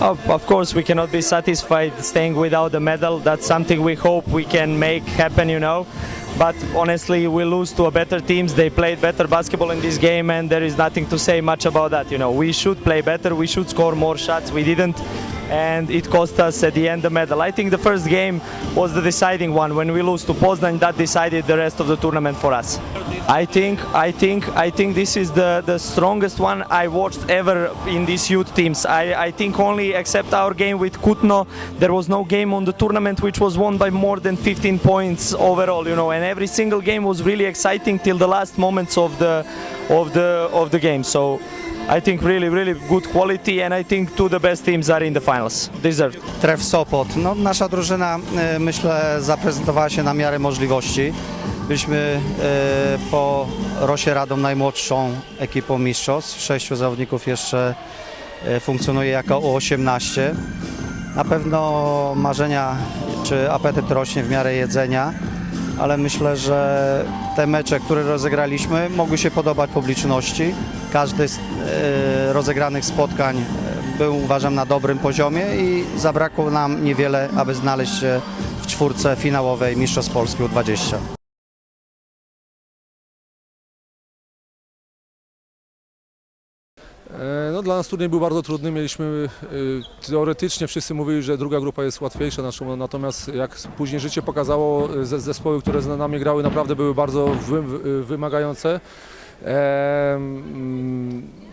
Of, of course, we cannot be satisfied staying without a medal. That's something we hope we can make happen, you know. But honestly, we lose to a better teams. They played better basketball in this game, and there is nothing to say much about that. You know, we should play better. We should score more shots. We didn't, and it cost us at the end the medal. I think the first game was the deciding one. When we lose to Poznan, that decided the rest of the tournament for us. I think, I think, I think this is the the strongest one I watched ever in these youth teams. I, I think only except our game with Kutno, there was no game on the tournament which was won by more than 15 points overall. You know, and every single game was really exciting till the last moments of the of the of the game. So. I think really, really good quality, and I think two the best teams are in the finals. Deserved. Tref Sopot. No, nasza drużyna e, myślę zaprezentowała się na miarę możliwości. Byliśmy e, po Rosie Radom najmłodszą ekipą mistrzostw. Sześciu zawodników jeszcze e, funkcjonuje jako U18. Na pewno marzenia czy apetyt rośnie w miarę jedzenia, ale myślę, że te mecze, które rozegraliśmy, mogły się podobać publiczności. Każdy z e, rozegranych spotkań e, był uważam na dobrym poziomie i zabrakło nam niewiele, aby znaleźć się w czwórce finałowej Mistrzostw Polski U20. No, dla nas turniej był bardzo trudny. Mieliśmy e, teoretycznie wszyscy mówili, że druga grupa jest łatwiejsza, naszą, natomiast jak później życie pokazało, e, ze- zespoły, które z nami grały, naprawdę były bardzo wy, wy- wymagające.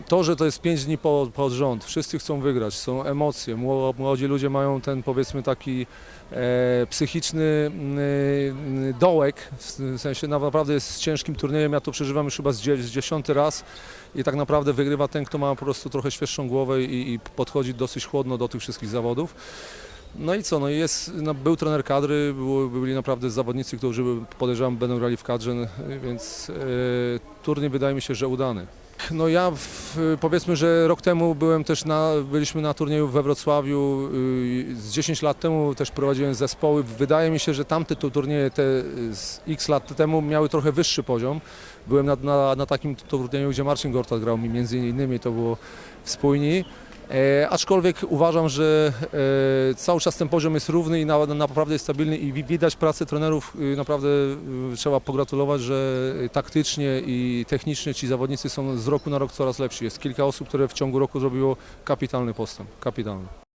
E, To, że to jest 5 dni po- pod rząd, wszyscy chcą wygrać, są emocje, mło- młodzi ludzie mają ten powiedzmy taki e, psychiczny mm, dołek, w sensie naprawdę jest ciężkim turniejem, ja to przeżywam już chyba z, z dziesiąty raz i tak naprawdę wygrywa ten, kto ma po prostu trochę świeższą głowę i, i podchodzi dosyć chłodno do tych wszystkich zawodów. No i co, no jest, no, był trener kadry, było, byli naprawdę zawodnicy, którzy podejrzewam będą grali w kadrze, no, więc e, turniej wydaje mi się, że udany. No ja w, powiedzmy, że rok temu byłem też na, byliśmy na turnieju we Wrocławiu, y, z 10 lat temu też prowadziłem zespoły. Wydaje mi się, że tamte tu turnieje te z x lat temu miały trochę wyższy poziom. Byłem na, na, na takim turnieju, gdzie Marcin Gortat grał mi między innymi, to było w spójni. E, aczkolwiek uważam, że e, cały czas ten poziom jest równy i na, naprawdę jest stabilny i wi- widać pracę trenerów. Y, naprawdę y, trzeba pogratulować, że taktycznie i technicznie ci zawodnicy są z roku na rok coraz lepsi. Jest kilka osób, które w ciągu roku zrobiło kapitalny postęp. Kapitalny.